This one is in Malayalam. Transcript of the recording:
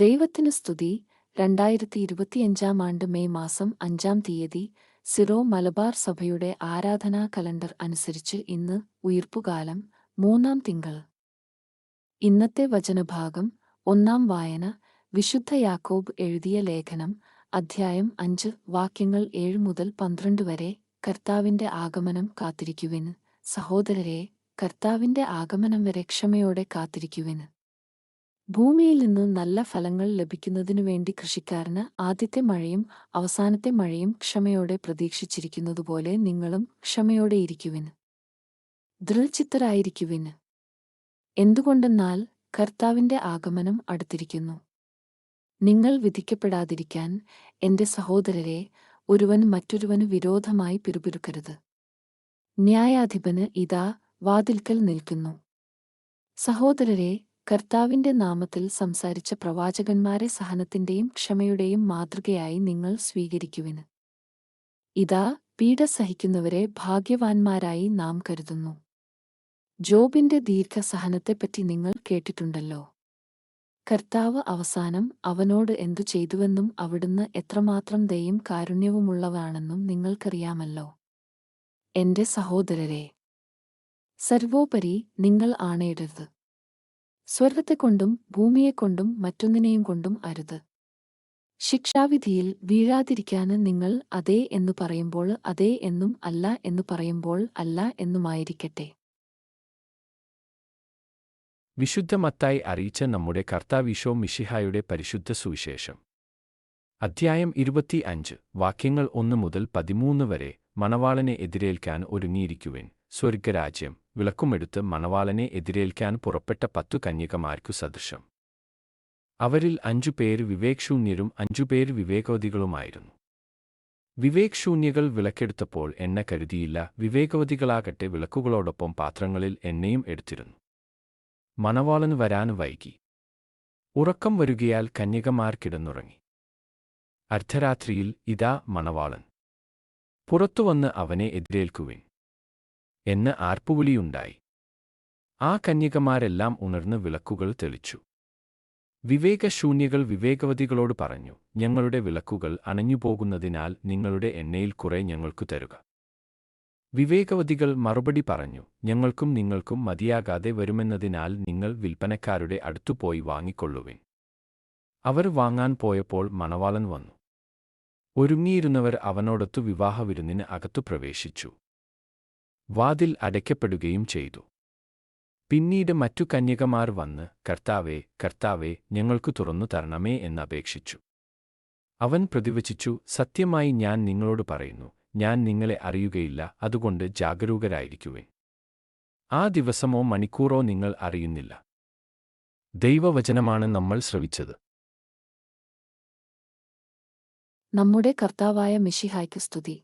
ദൈവത്തിന് സ്തുതി. രണ്ടായിരത്തി ഇരുപത്തിയഞ്ചാം ആണ്ട് മെയ് മാസം അഞ്ചാം തീയതി സിറോ മലബാർ സഭയുടെ ആരാധനാ കലണ്ടർ അനുസരിച്ച് ഇന്ന് ഉയർപ്പുകാലം മൂന്നാം തിങ്കൾ. ഇന്നത്തെ വചനഭാഗം ഒന്നാം വായന. വിശുദ്ധ യാക്കോബ് എഴുതിയ ലേഖനം. അധ്യായം അഞ്ച്. വാക്യങ്ങൾ ഏഴ് മുതൽ പന്ത്രണ്ട് വരെ കർത്താവിന്റെ ആഗമനം കാത്തിരിക്കുവിന് സഹോദരരെ കർത്താവിന്റെ ആഗമനം വരെ ക്ഷമയോടെ കാത്തിരിക്കുവിന് ഭൂമിയിൽ നിന്ന് നല്ല ഫലങ്ങൾ ലഭിക്കുന്നതിനു വേണ്ടി കൃഷിക്കാരന് ആദ്യത്തെ മഴയും അവസാനത്തെ മഴയും ക്ഷമയോടെ പ്രതീക്ഷിച്ചിരിക്കുന്നതുപോലെ നിങ്ങളും ക്ഷമയോടെ ഇരിക്കുവിന് ദൃഢചിത്തരായിരിക്കുവിന് എന്തുകൊണ്ടെന്നാൽ കർത്താവിന്റെ ആഗമനം അടുത്തിരിക്കുന്നു. നിങ്ങൾ വിധിക്കപ്പെടാതിരിക്കാൻ എന്റെ സഹോദരരെ ഒരുവൻ മറ്റൊരുവന് വിരോധമായി പിറുപിറുക്കരുത്. ന്യായാധിപന് ഇതാ വാതിൽക്കൽ നിൽക്കുന്നു. സഹോദരരെ കർത്താവിന്റെ നാമത്തിൽ സംസാരിച്ച പ്രവാചകന്മാരെ സഹനത്തിന്റെയും ക്ഷമയുടെയും മാതൃകയായി നിങ്ങൾ സ്വീകരിക്കുവിന് ഇതാ പീഡ സഹിക്കുന്നവരെ ഭാഗ്യവാന്മാരായി നാം കരുതുന്നു. ജോബിന്റെ ദീർഘസഹനത്തെപ്പറ്റി നിങ്ങൾ കേട്ടിട്ടുണ്ടല്ലോ. കർത്താവ് അവസാനം അവനോട് എന്തു ചെയ്തുവെന്നും അവിടുന്ന് എത്രമാത്രം ദയും കാരുണ്യവുമുള്ളവാണെന്നും നിങ്ങൾക്കറിയാമല്ലോ. എന്റെ സഹോദരരെ സർവോപരി നിങ്ങൾ ആണയിടരുത് സ്വർഗത്തെക്കൊണ്ടും ഭൂമിയെക്കൊണ്ടും മറ്റൊന്നിനെയും കൊണ്ടും അരുത്. ശിക്ഷാവിധിയിൽ വീഴാതിരിക്കാന് നിങ്ങൾ അതേ എന്നു പറയുമ്പോൾ അതേ എന്നും അല്ല എന്നു പറയുമ്പോൾ അല്ല എന്നുമായിരിക്കട്ടെ. വിശുദ്ധമത്തായി അറിയിച്ച നമ്മുടെ കർത്താവിശോ മിഷിഹായുടെ പരിശുദ്ധ സുവിശേഷം. അധ്യായം ഇരുപത്തി അഞ്ച് വാക്യങ്ങൾ ഒന്ന് മുതൽ പതിമൂന്ന് വരെ മണവാളനെ എതിരേൽക്കാൻ ഒരുങ്ങിയിരിക്കുവിൻ. സ്വർഗരാജ്യം വിളക്കുമെടുത്ത് മണവാളനെ എതിരേൽക്കാൻ പുറപ്പെട്ട പത്തു കന്യകമാർക്കു സദൃശം. അവരിൽ അഞ്ചുപേര് വിവേക്ശൂന്യരും അഞ്ചുപേര് വിവേകവതികളുമായിരുന്നു. വിവേക്ശൂന്യകൾ വിളക്കെടുത്തപ്പോൾ എണ്ണ കരുതിയില്ല വിവേകവതികളാകട്ടെ വിളക്കുകളോടൊപ്പം പാത്രങ്ങളിൽ എണ്ണയും എടുത്തിരുന്നു. മണവാളന് വരാൻ വൈകി. ഉറക്കം വരുകയാൽ കന്യകമാർ കിടന്നുറങ്ങി. അർദ്ധരാത്രിയിൽ ഇതാ മണവാളൻ. പുറത്തുവന്ന് അവനെ എതിരേൽക്കുവിൻ. എന്ന് ആർപ്പുവിളിയുണ്ടായി. ആ കന്യകമാരെല്ലാം ഉണർന്ന് വിളക്കുകൾ തെളിച്ചു. വിവേകശൂന്യകൾ വിവേകവതികളോട് പറഞ്ഞു ഞങ്ങളുടെ വിളക്കുകൾ അണഞ്ഞുപോകുന്നതിനാൽ നിങ്ങളുടെ എണ്ണയിൽ കുറെ ഞങ്ങൾക്കു തരുക. വിവേകവതികൾ മറുപടി പറഞ്ഞു ഞങ്ങൾക്കും നിങ്ങൾക്കും മതിയാകാതെ വരുമെന്നതിനാൽ നിങ്ങൾ വിൽപ്പനക്കാരുടെ അടുത്തുപോയി വാങ്ങിക്കൊള്ളുവിൻ. അവർ വാങ്ങാൻ പോയപ്പോൾ മണവാളൻ വന്നു. ഒരുങ്ങിയിരുന്നവർ അവനോടൊത്തു വിവാഹവിരുന്നിന് അകത്തു പ്രവേശിച്ചു. വാതിൽ അടയ്ക്കപ്പെടുകയും ചെയ്തു. പിന്നീട് മറ്റു കന്യകമാർ വന്ന് കർത്താവേ കർത്താവേ ഞങ്ങൾക്കു തുറന്നു തരണമേ എന്നപേക്ഷിച്ചു അവൻ പ്രതിവചിച്ചു സത്യമായി ഞാൻ നിങ്ങളോട് പറയുന്നു ഞാൻ നിങ്ങളെ അറിയുകയില്ല അതുകൊണ്ട് ജാഗരൂകരായിരിക്കുവേ ആ ദിവസമോ മണിക്കൂറോ നിങ്ങൾ അറിയുന്നില്ല. ദൈവവചനമാണ് നമ്മൾ ശ്രവിച്ചത്. നമ്മുടെ കർത്താവായ മിഷിഹായ്ക്ക് സ്തുതി.